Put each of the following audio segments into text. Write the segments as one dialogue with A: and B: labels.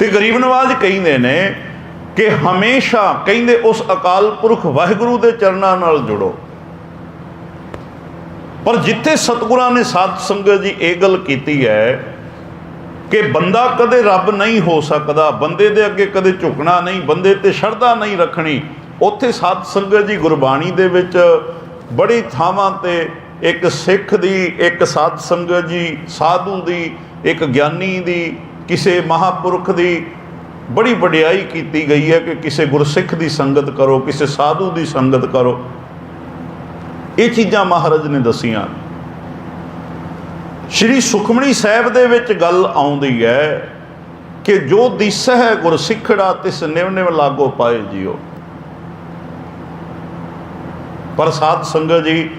A: ਤੇ ਗਰੀਬ ਨਵਾਜ਼ ਕਹਿੰਦੇ ਨੇ ਕਿ ਹਮੇਸ਼ਾ ਕਹਿੰਦੇ ਉਸ ਅਕਾਲ ਪੁਰਖ ਵਾਹਿਗੁਰੂ ਦੇ ਚਰਨਾਂ ਨਾਲ ਜੁੜੋ। ਪਰ ਜਿੱਥੇ ਸਤਿਗੁਰਾਂ ਨੇ ਸਾਧ ਸੰਗਤ ਜੀ ਇਹ ਗੱਲ ਕੀਤੀ ਹੈ ਕਿ ਬੰਦਾ ਕਦੇ ਰੱਬ ਨਹੀਂ ਹੋ ਸਕਦਾ, ਬੰਦੇ ਦੇ ਅੱਗੇ ਕਦੇ ਝੁਕਣਾ ਨਹੀਂ, ਬੰਦੇ ਤੇ ਸ਼ਰਧਾ ਨਹੀਂ ਰੱਖਣੀ, ਉੱਥੇ ਸਾਧ ਸੰਗਤ ਜੀ ਗੁਰਬਾਣੀ ਦੇ ਵਿੱਚ ਬੜੀ ਥਾਵਾਂ ਤੇ ਇੱਕ ਸਿੱਖ ਦੀ, ਇੱਕ ਸਾਧ ਸੰਗਤ ਜੀ, ਸਾਧੂ ਦੀ, ਇੱਕ ਗਿਆਨੀ ਦੀ ਕਿਸੇ ਮਹਾਪੁਰਖ ਦੀ ਬੜੀ ਵਡਿਆਈ ਕੀਤੀ ਗਈ ਹੈ ਕਿ ਕਿਸੇ ਗੁਰਸਿੱਖ ਦੀ ਸੰਗਤ ਕਰੋ, ਕਿਸੇ ਸਾਧੂ ਦੀ ਸੰਗਤ ਕਰੋ। ਇਹ ਚੀਜ਼ਾਂ ਮਹਾਰਾਜ ਨੇ ਦਸੀਆਂ। ਸ਼੍ਰੀ ਸੁਖਮਣੀ ਸਾਹਿਬ ਦੇ ਵਿੱਚ ਗੱਲ ਆਉਂਦੀ ਹੈ ਕਿ ਜੋ ਦਿਸਹਿ ਗੁਰਸਿੱਖੜਾ, ਤਿਸ ਨਿਵ ਨਿਵ ਲਾਗੋ ਪਾਏ ਜਿਓ। ਪਰ ਸਾਧ ਸੰਗਤ ਜੀ,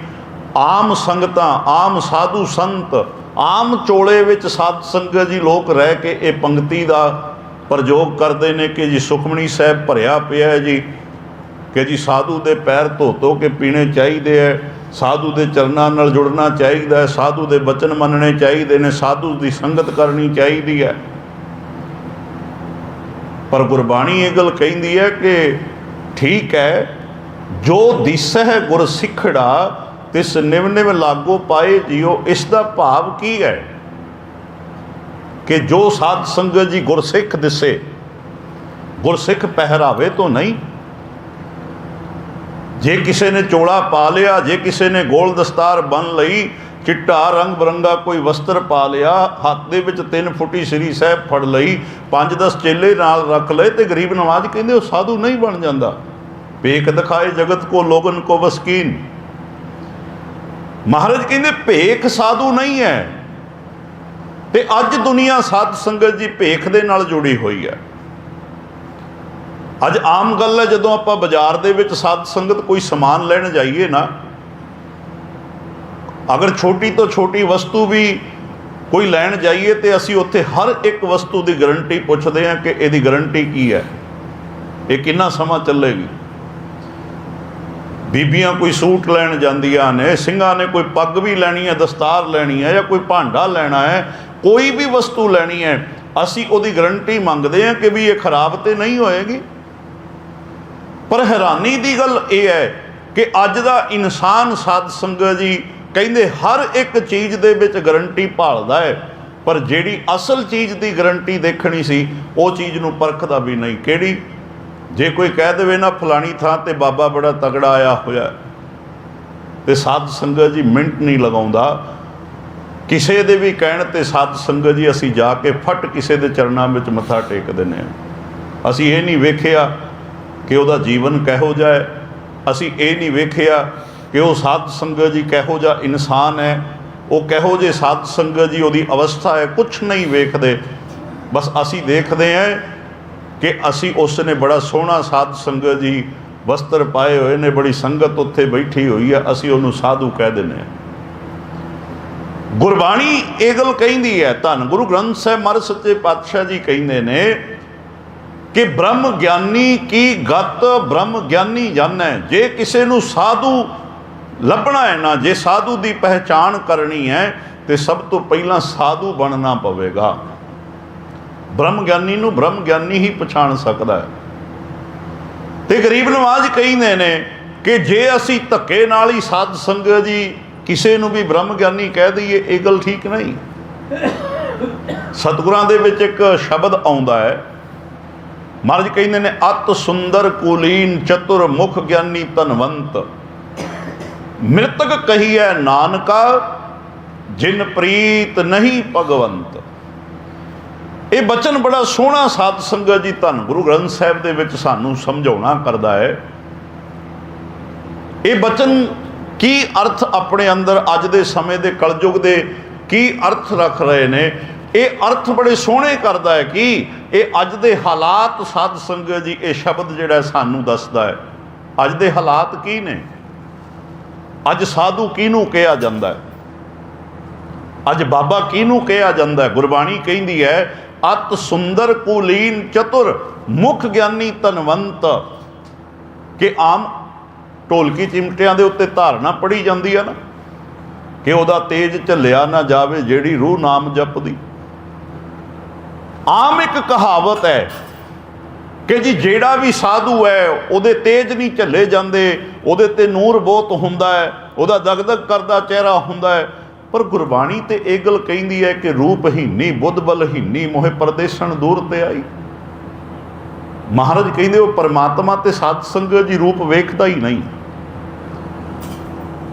A: ਆਮ ਸੰਗਤਾਂ, ਆਮ ਸਾਧੂ ਸੰਤ ਆਮ ਚੋਲੇ ਵਿੱਚ ਸਾਧ ਸੰਗਤ ਜੀ ਲੋਕ ਰਹਿ ਕੇ ਇਹ ਪੰਕਤੀ ਦਾ ਪ੍ਰਯੋਗ ਕਰਦੇ ਨੇ ਕਿ ਜੀ ਸੁਖਮਣੀ ਸਾਹਿਬ ਭਰਿਆ ਪਿਆ ਹੈ ਜੀ, ਕਿ ਜੀ ਸਾਧੂ ਦੇ ਪੈਰ ਧੋ ਧੋ ਕੇ ਪੀਣੇ ਚਾਹੀਦੇ ਹੈ, ਸਾਧੂ ਦੇ ਚਰਨਾਂ ਨਾਲ ਜੁੜਨਾ ਚਾਹੀਦਾ ਹੈ, ਸਾਧੂ ਦੇ ਬਚਨ ਮੰਨਣੇ ਚਾਹੀਦੇ ਨੇ, ਸਾਧੂ ਦੀ ਸੰਗਤ ਕਰਨੀ ਚਾਹੀਦੀ ਹੈ। ਪਰ ਗੁਰਬਾਣੀ ਇਹ ਗੱਲ ਕਹਿੰਦੀ ਹੈ ਕਿ ਠੀਕ ਹੈ, ਜੋ ਦਿਸਹਿ ਗੁਰ ਸਿੱਖੜਾ ਤਿਸ ਨਿਵ ਨਿਵ ਲਾਗੋ ਪਾਏ ਜਿਉ ਇਸ ਦਾ ਭਾਵ ਕੀ ਹੈ? ਕਿ ਜੋ ਸਾਧ ਸੰਗਤ ਜੀ ਗੁਰਸਿੱਖ ਦਿਸੇ, ਗੁਰਸਿੱਖ ਪਹਿਰਾਵੇ ਤੋਂ ਨਹੀਂ। ਜੇ ਕਿਸੇ ਨੇ ਚੋਲਾ ਪਾ ਲਿਆ, ਜੇ ਕਿਸੇ ਨੇ ਗੋਲ ਦਸਤਾਰ ਬੰਨ ਲਈ, ਚਿੱਟਾ ਰੰਗ ਬਰੰਗਾ ਕੋਈ ਵਸਤਰ ਪਾ ਲਿਆ, ਹੱਥ ਦੇ ਵਿੱਚ ਤਿੰਨ ਫੁੱਟੀ ਸ੍ਰੀ ਸਾਹਿਬ ਫੜ ਲਈ, ਪੰਜ ਦਸ ਚੇਲੇ ਨਾਲ ਰੱਖ ਲਏ ਤੇ ਗਰੀਬ ਨਵਾਜ਼ ਕਹਿੰਦੇ ਉਹ ਸਾਧੂ ਨਹੀਂ ਬਣ ਜਾਂਦਾ। ਭੇਖ ਦਿਖਾਏ ਜਗਤ ਕੋ ਲੋਗਨ ਕੋ ਵਸਕੀਨ। ਮਹਾਰਾਜ ਕਹਿੰਦੇ, ਭੇਖ ਸਾਧੂ ਨਹੀਂ ਹੈ। ਤੇ ਅੱਜ ਦੁਨੀਆ ਸਾਧ ਸੰਗਤ ਜੀ ਭੇਖ ਦੇ ਨਾਲ ਜੁੜੀ ਹੋਈ ਹੈ। ਅੱਜ ਆਮ ਗੱਲ ਹੈ, ਜਦੋਂ ਆਪਾਂ ਬਾਜ਼ਾਰ ਦੇ ਵਿੱਚ ਸਾਧ ਸੰਗਤ ਕੋਈ ਸਮਾਨ ਲੈਣ ਜਾਈਏ ਨਾ, ਅਗਰ ਛੋਟੀ ਤੋਂ ਛੋਟੀ ਵਸਤੂ ਵੀ ਕੋਈ ਲੈਣ ਜਾਈਏ ਤੇ ਅਸੀਂ ਉੱਥੇ ਹਰ ਇੱਕ ਵਸਤੂ ਦੀ ਗਾਰੰਟੀ ਪੁੱਛਦੇ ਹਾਂ ਕਿ ਇਹਦੀ ਗਾਰੰਟੀ ਕੀ ਹੈ। ਇਹ ਕਿੰਨਾ ਸਮਾਂ ਚੱਲੇਗੀ? ਬੀਬੀਆਂ ਕੋਈ ਸੂਟ ਲੈਣ ਜਾਂਦੀਆਂ ਨੇ, ਸਿੰਘਾਂ ਨੇ ਕੋਈ ਪੱਗ ਵੀ ਲੈਣੀ ਹੈ, ਦਸਤਾਰ ਲੈਣੀ ਹੈ ਜਾਂ ਕੋਈ ਭਾਂਡਾ ਲੈਣਾ ਹੈ, ਕੋਈ ਵੀ ਵਸਤੂ ਲੈਣੀ ਹੈ, ਅਸੀਂ ਉਹਦੀ ਗਰੰਟੀ ਮੰਗਦੇ ਹਾਂ ਕਿ ਵੀ ਇਹ ਖਰਾਬ ਤੇ ਨਹੀਂ ਹੋਏਗੀ। ਪਰ ਹੈਰਾਨੀ ਦੀ ਗੱਲ ਇਹ ਹੈ ਕਿ ਅੱਜ ਦਾ ਇਨਸਾਨ ਸਾਧ ਸੰਗਤ ਜੀ ਕਹਿੰਦੇ ਹਰ ਇੱਕ ਚੀਜ਼ ਦੇ ਵਿੱਚ ਗਰੰਟੀ ਭਾਲਦਾ ਹੈ, ਪਰ ਜਿਹੜੀ ਅਸਲ ਚੀਜ਼ ਦੀ ਗਰੰਟੀ ਦੇਖਣੀ ਸੀ, ਉਹ ਚੀਜ਼ ਨੂੰ ਪਰਖਦਾ ਵੀ ਨਹੀਂ। ਕਿਹੜੀ? ਜੇ ਕੋਈ ਕਹਿ ਦੇਵੇ ਨਾ ਫਲਾਣੀ ਥਾਂ ਤੇ ਬਾਬਾ ਬੜਾ ਤਗੜਾ ਆਇਆ ਹੋਇਆ ਹੈ, ਤੇ ਸਾਧ ਸੰਗਤ ਜੀ ਮਿੰਟ ਨਹੀਂ ਲਗਾਉਂਦਾ ਕਿਸੇ ਦੇ ਵੀ ਕਹਿਣ ਤੇ ਸਾਧ ਸੰਗਤ ਜੀ ਅਸੀਂ ਜਾ ਕੇ ਫਟ ਕਿਸੇ ਦੇ ਚਰਨਾਂ ਵਿੱਚ ਮੱਥਾ ਟੇਕ ਦਿੰਦੇ ਹਾਂ। ਅਸੀਂ ਇਹ ਨਹੀਂ ਵੇਖਿਆ ਕਿ ਉਹਦਾ ਜੀਵਨ ਕਿਹੋ ਜਿਹਾ ਹੈ ਅਸੀਂ ਇਹ ਨਹੀਂ ਵੇਖਿਆ ਕਿ ਉਹ ਸਾਧ ਸੰਗਤ ਜੀ ਕਿਹੋ ਜਿਹਾ ਇਨਸਾਨ ਹੈ ਉਹ ਕਿਹੋ ਜਿਹੇ ਸਾਧ ਸੰਗਤ ਜੀ ਉਹਦੀ ਅਵਸਥਾ ਹੈ ਕੁਝ ਨਹੀਂ ਵੇਖਦੇ। ਬਸ ਅਸੀਂ ਦੇਖਦੇ ਹਾਂ ਕਿ ਅਸੀਂ ਉਸ ਨੇ ਬੜਾ ਸੋਹਣਾ ਸਾਧ ਸੰਗਤ ਜੀ ਵਸਤਰ ਪਾਏ ਹੋਏ ਨੇ, ਬੜੀ ਸੰਗਤ ਉੱਥੇ ਬੈਠੀ ਹੋਈ ਹੈ ਅਸੀਂ ਉਹਨੂੰ ਸਾਧੂ ਕਹਿ ਦਿੰਦੇ ਹਾਂ। ਗੁਰਬਾਣੀ ਇਹ ਗੱਲ ਕਹਿੰਦੀ ਹੈ, ਧੰਨ ਗੁਰੂ ਗ੍ਰੰਥ ਸਾਹਿਬ ਮਰ ਸੱਚੇ ਪਾਤਸ਼ਾਹ ਜੀ ਕਹਿੰਦੇ ਨੇ ਕਿ ਬ੍ਰਹਮ ਗਿਆਨੀ ਕੀ ਗਤ, ਬ੍ਰਹਮ ਗਿਆਨੀ ਜਾਣੈ, ਜੇ ਕਿਸੇ ਨੂੰ ਸਾਧੂ ਲੱਭਣਾ ਹੈ ਨਾ, ਜੇ ਸਾਧੂ ਦੀ ਪਹਿਚਾਣ ਕਰਨੀ ਹੈ, ਤੇ ਸਭ ਤੋਂ ਪਹਿਲਾਂ ਸਾਧੂ ਬਣਨਾ ਪਵੇਗਾ। ਬ੍ਰਹਮ ਗਿਆਨੀ ਨੂੰ ਬ੍ਰਹਮ ਗਿਆਨੀ ਹੀ ਪਛਾਣ ਸਕਦਾ ਹੈ। ਤੇ ਗਰੀਬ ਨਵਾਜ਼ ਕਹਿੰਦੇ ਨੇ ਕਿ ਜੇ ਅਸੀਂ ਧੱਕੇ ਨਾਲ ਹੀ ਸਾਧ ਸੰਗਤ ਜੀ ਕਿਸੇ ਨੂੰ ਵੀ ਬ੍ਰਹਮ ਗਿਆਨੀ ਕਹਿ ਦਈਏ, ਇਹ ਗੱਲ ਠੀਕ ਨਹੀਂ। ਸਤਿਗੁਰਾਂ ਦੇ ਵਿੱਚ ਇੱਕ ਸ਼ਬਦ ਆਉਂਦਾ ਹੈ। ਮਹਾਰਾਜ ਕਹਿੰਦੇ ਨੇ, ਅਤ ਸੁੰਦਰ ਕੁਲੀਨ ਚਤੁਰ ਮੁਖ ਗਿਆਨੀ ਧਨਵੰਤ। ਮ੍ਰਿਤਕ ਕਹੀਐ ਨਾਨਕਾ, ਜਿਨ ਪ੍ਰੀਤ ਨਹੀਂ ਭਗਵੰਤ। ਇਹ ਬਚਨ ਬੜਾ ਸੋਹਣਾ ਸਾਧ ਸੰਗਤ ਜੀ ਧੰਨ ਗੁਰੂ ਗ੍ਰੰਥ ਸਾਹਿਬ ਦੇ ਵਿੱਚ ਸਾਨੂੰ ਸਮਝਾਉਣਾ ਕਰਦਾ ਹੈ। ਇਹ ਬਚਨ ਕੀ ਅਰਥ ਆਪਣੇ ਅੰਦਰ ਅੱਜ ਦੇ ਸਮੇਂ ਦੇ ਕਲਯੁਗ ਦੇ ਕੀ ਅਰਥ ਰੱਖ ਰਹੇ ਨੇ? ਇਹ ਅਰਥ ਬੜੇ ਸੋਹਣੇ ਕਰਦਾ ਹੈ ਕਿ ਇਹ ਅੱਜ ਦੇ ਹਾਲਾਤ ਸਾਧ ਸੰਗਤ ਜੀ, ਇਹ ਸ਼ਬਦ ਜਿਹੜਾ ਸਾਨੂੰ ਦੱਸਦਾ ਹੈ। ਅੱਜ ਦੇ ਹਾਲਾਤ ਕੀ ਨੇ? ਅੱਜ ਸਾਧੂ ਕਿਹਨੂੰ ਕਿਹਾ ਜਾਂਦਾ ਹੈ? ਅੱਜ ਬਾਬਾ ਕਿਹਨੂੰ ਕਿਹਾ ਜਾਂਦਾ ਹੈ? ਗੁਰਬਾਣੀ ਕਹਿੰਦੀ ਹੈ ਅਤ ਸੁੰਦਰ ਕੁਲੀਨ ਚਤੁਰ ਮੁਖ ਗਿਆਨੀ ਧਨਵੰਤ, ਕਿ ਆਮ ਢੋਲਕੀ ਚਿਮਟਿਆਂ ਦੇ ਉੱਤੇ ਧਾਰਨਾ ਪੜੀ ਜਾਂਦੀ ਹੈ ਨਾ, ਕਿ ਉਹਦਾ ਤੇਜ ਝੱਲਿਆ ਨਾ ਜਾਵੇ ਜਿਹੜੀ ਰੂਹ ਨਾਮ ਜਪਦੀ। ਆਮ ਇੱਕ ਕਹਾਵਤ ਹੈ ਕਿ ਜੀ ਜਿਹੜਾ ਵੀ ਸਾਧੂ ਹੈ, ਉਹਦੇ ਤੇਜ ਨਹੀਂ ਝੱਲੇ ਜਾਂਦੇ, ਉਹਦੇ ਤੇ ਨੂਰ ਬਹੁਤ ਹੁੰਦਾ ਹੈ, ਉਹਦਾ ਦਗਦਗ ਕਰਦਾ ਚਿਹਰਾ ਹੁੰਦਾ ਹੈ ਪਰ ਗੁਰਬਾਣੀ ਤੇ ਇਹ ਗੱਲ ਕਹਿੰਦੀ ਹੈ ਕਿ ਰੂਪ ਹੀਨੀ ਬੁੱਧ ਬਲ ਹੀਨੀ ਮੋਹਿ ਪਰਦੇਸਣ ਦੂਰ ਤੇ ਆਈ। ਮਹਾਰਾਜ ਕਹਿੰਦੇ ਉਹ ਪਰਮਾਤਮਾ ਤੇ ਸਾਧ ਸੰਗਤ ਜੀ ਰੂਪ ਵੇਖਦਾ ਹੀ ਨਹੀਂ।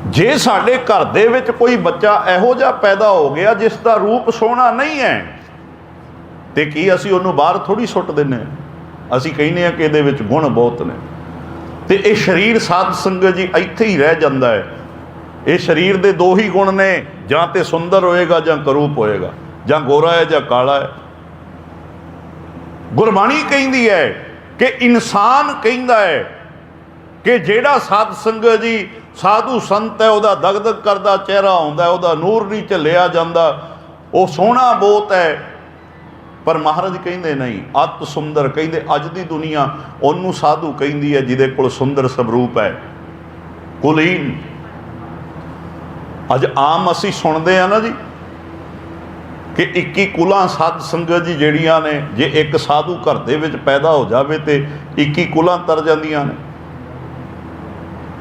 A: ਜੇ ਸਾਡੇ ਘਰ ਦੇ ਵਿੱਚ ਕੋਈ ਬੱਚਾ ਇਹੋ ਜਿਹਾ ਪੈਦਾ ਹੋ ਗਿਆ ਜਿਸ ਦਾ ਰੂਪ ਸੋਹਣਾ ਨਹੀਂ ਹੈ, ਤੇ ਕੀ ਅਸੀਂ ਉਹਨੂੰ ਬਾਹਰ ਥੋੜੀ ਸੁੱਟ ਦਿੰਨੇ ਅਸੀਂ ਕਹਿੰਦੇ ਆ ਕਿ ਇਹਦੇ ਵਿੱਚ ਗੁਣ ਬਹੁਤ ਨੇ। ਤੇ ਇਹ ਸਰੀਰ ਸਾਧ ਸੰਗਤ ਜੀ ਇੱਥੇ ਹੀ ਰਹਿ ਜਾਂਦਾ ਹੈ। ਇਹ ਸਰੀਰ ਦੇ ਦੋ ਹੀ ਗੁਣ ਨੇ, ਜਾਂ ਤੇ ਸੁੰਦਰ ਹੋਏਗਾ ਜਾਂ ਕਰੂਪ ਹੋਏਗਾ, ਜਾਂ ਗੋਰਾ ਹੈ ਜਾਂ ਕਾਲਾ ਹੈ। ਗੁਰਬਾਣੀ ਕਹਿੰਦੀ ਹੈ ਕਿ ਇਨਸਾਨ ਕਹਿੰਦਾ ਹੈ ਕਿ ਜਿਹੜਾ ਸਾਧ ਸੰਗਤ ਜੀ, ਸਾਧੂ ਸੰਤ ਹੈ, ਉਹਦਾ ਦਗਦਗ ਕਰਦਾ, ਚਿਹਰਾ ਹੁੰਦਾ ਉਹਦਾ ਨੂਰ ਨਹੀਂ ਝੱਲਿਆ ਜਾਂਦਾ, ਉਹ ਸੋਹਣਾ ਬਹੁਤ ਹੈ। ਪਰ ਮਹਾਰਾਜ ਕਹਿੰਦੇ ਨਹੀਂ, ਅਤ ਸੁੰਦਰ ਕਹਿੰਦੇ, ਅੱਜ ਦੀ ਦੁਨੀਆ ਉਹਨੂੰ ਸਾਧੂ ਕਹਿੰਦੀ ਹੈ, ਜਿਹਦੇ ਕੋਲ ਸੁੰਦਰ ਸਵਰੂਪ ਹੈ। ਕੁਲੀਨ ਅੱਜ ਆਮ ਅਸੀਂ ਸੁਣਦੇ ਆ ਨਾ ਜੀ ਕਿ 21 ਕੁਲਾਂ ਸਾਧ ਸੰਗਤ ਜੀ ਜਿਹੜੀਆਂ ਨੇ, ਜੇ ਇੱਕ ਸਾਧੂ ਘਰ ਦੇ ਵਿੱਚ ਪੈਦਾ ਹੋ ਜਾਵੇ ਤੇ 21 ਕੁਲਾਂ ਤਰ ਜਾਂਦੀਆਂ ਨੇ।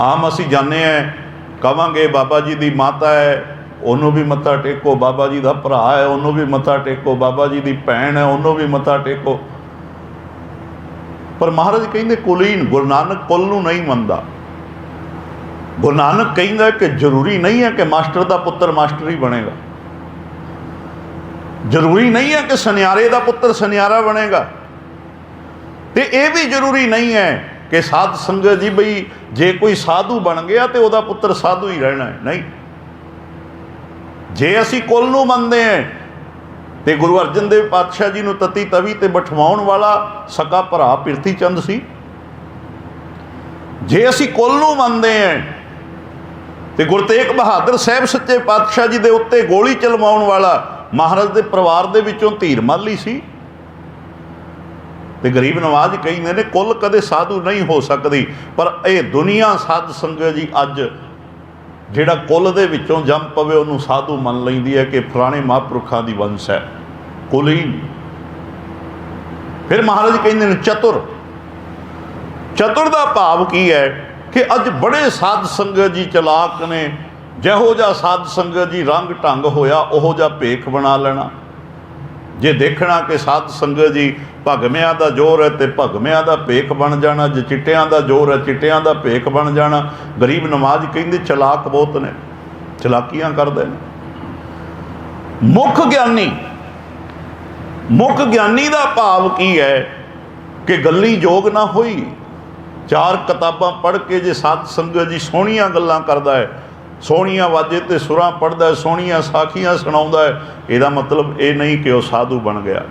A: ਆਮ ਅਸੀਂ ਜਾਣਦੇ ਆ ਕਵਾਂਗੇ ਬਾਬਾ ਜੀ ਦੀ ਮਾਤਾ ਹੈ, ਉਹਨੂੰ ਵੀ ਮੱਥਾ ਟੇਕੋ ਬਾਬਾ ਜੀ ਦਾ ਭਰਾ ਹੈ, ਉਹਨੂੰ ਵੀ ਮੱਥਾ ਟੇਕੋ ਬਾਬਾ ਜੀ ਦੀ ਭੈਣ ਹੈ, ਉਹਨੂੰ ਵੀ ਮੱਥਾ ਟੇਕੋ। ਪਰ ਮਹਾਰਾਜ ਕਹਿੰਦੇ ਕੁਲੀਨ, ਗੁਰੂ ਨਾਨਕ ਕੁੱਲ ਨੂੰ ਨਹੀਂ ਮੰਨਦਾ। ਗੁਰੂ ਨਾਨਕ ਕਹਿੰਦਾ ਕਿ ਜ਼ਰੂਰੀ ਨਹੀਂ ਹੈ ਕਿ ਮਾਸਟਰ ਦਾ ਪੁੱਤਰ ਮਾਸਟਰ ਹੀ ਬਣੇਗਾ। ਜ਼ਰੂਰੀ ਨਹੀਂ ਹੈ ਕਿ ਸੁਨਿਆਰੇ ਦਾ ਪੁੱਤਰ ਸੁਨਿਆਰਾ ਬਣੇਗਾ। ਤੇ ਇਹ ਵੀ ਜ਼ਰੂਰੀ ਨਹੀਂ ਹੈ ਕਿ ਸਾਧ ਸੰਗਤ ਜੀ ਬਈ, ਜੇ ਕੋਈ ਸਾਧੂ ਬਣ ਗਿਆ ਤੇ ਉਹਦਾ ਪੁੱਤਰ ਸਾਧੂ ਹੀ ਰਹਿਣਾ ਹੈ। ਨਹੀਂ। ਜੇ ਅਸੀਂ ਕੁੱਲ ਨੂੰ ਮੰਨਦੇ ਹਾਂ ਤੇ ਗੁਰੂ ਅਰਜਨ ਦੇਵ ਪਾਤਸ਼ਾਹ ਜੀ ਨੂੰ ਤਤੀ ਤਵੀ ਤੇ ਬਿਠਵਾਉਣ ਵਾਲਾ ਸਕਾ ਭਰਾ ਪਿਰਥੀ ਚੰਦ ਸੀ। ਜੇ ਅਸੀਂ ਕੁੱਲ ਨੂੰ ਮੰਨਦੇ ਹਾਂ ਤੇ ਗੁਰੂ ਤੇਗ ਬਹਾਦਰ ਸਾਹਿਬ ਸੱਚੇ ਪਾਤਸ਼ਾਹ ਜੀ ਦੇ ਉੱਤੇ ਗੋਲੀ ਚਲਵਾਉਣ ਵਾਲਾ ਮਹਾਰਾਜ ਦੇ ਪਰਿਵਾਰ ਦੇ ਵਿੱਚੋਂ ਧੀਰ ਮਾਲੀ ਸੀ। ਤੇ ਗਰੀਬ ਨਵਾਜ ਕਹਿੰਦੇ ਨੇ, ਕੁੱਲ ਕਦੇ ਸਾਧੂ ਨਹੀਂ ਹੋ ਸਕਦੀ, ਪਰ ਇਹ ਦੁਨੀਆ ਸਾਧ ਸੰਗਤ ਜੀ ਅੱਜ ਜਿਹੜਾ ਕੁੱਲ ਦੇ ਵਿੱਚੋਂ ਜੰਮ ਪਵੇ, ਉਹਨੂੰ ਸਾਧੂ ਮੰਨ ਲੈਂਦੀ ਹੈ ਕਿ ਫਲਾਣੇ ਮਹਾਂਪੁਰਖਾਂ ਦੀ ਵੰਸ਼ ਹੈ। ਕੁਲੀਨ ਫਿਰ ਮਹਾਰਾਜ ਕਹਿੰਦੇ ਨੇ, ਚਤੁਰ। ਚਤੁਰ ਦਾ ਭਾਵ ਕੀ ਹੈ? ਕਿ ਅੱਜ ਬੜੇ ਸਾਧ ਸੰਗਤ ਜੀ ਚਲਾਕ ਨੇ, ਜਿਹੋ ਜਿਹਾ ਸਾਧ ਸੰਗਤ ਜੀ ਰੰਗ ਢੰਗ ਹੋਇਆ, ਉਹੋ ਜਿਹਾ ਭੇਖ ਬਣਾ ਲੈਣਾ। ਜੇ ਦੇਖਣਾ ਕਿ ਸਾਧ ਸੰਗਤ ਜੀ ਭਗਮਿਆਂ ਦਾ ਜ਼ੋਰ ਹੈ ਤੇ ਭਗਮਿਆਂ ਦਾ ਭੇਖ ਬਣ ਜਾਣਾ, ਜੇ ਚਿੱਟਿਆਂ ਦਾ ਜ਼ੋਰ ਹੈ, ਚਿੱਟਿਆਂ ਦਾ ਭੇਖ ਬਣ ਜਾਣਾ। ਗਰੀਬ ਨਮਾਜ਼ ਕਹਿੰਦੇ ਚਲਾਕ ਬਹੁਤ ਨੇ, ਚਲਾਕੀਆਂ ਕਰਦੇ ਨੇ। ਮੁੱਖ ਗਿਆਨੀ ਮੁੱਖ ਗਿਆਨੀ ਦਾ ਭਾਵ ਕੀ ਹੈ ਕਿ ਗੱਲੀ ਜੋਗ ਨਾ ਹੋਈ। ਚਾਰ ਕਿਤਾਬਾਂ ਪੜ੍ਹ ਕੇ ਜੇ ਸਾਧ ਸੰਗਤ ਜੀ ਸੋਹਣੀਆਂ ਗੱਲਾਂ ਕਰਦਾ ਹੈ, ਸੋਹਣੀਆਂ ਵਾਜੇ ਤੇ ਸੁਰਾਂ ਪੜਦਾ ਸੋਹਣੀਆਂ ਸਾਖੀਆਂ ਸੁਣਾਉਂਦਾ ਹੈ, ਇਹਦਾ ਮਤਲਬ ਇਹ ਨਹੀਂ ਕਿ ਉਹ ਸਾਧੂ ਬਣ ਗਿਆ।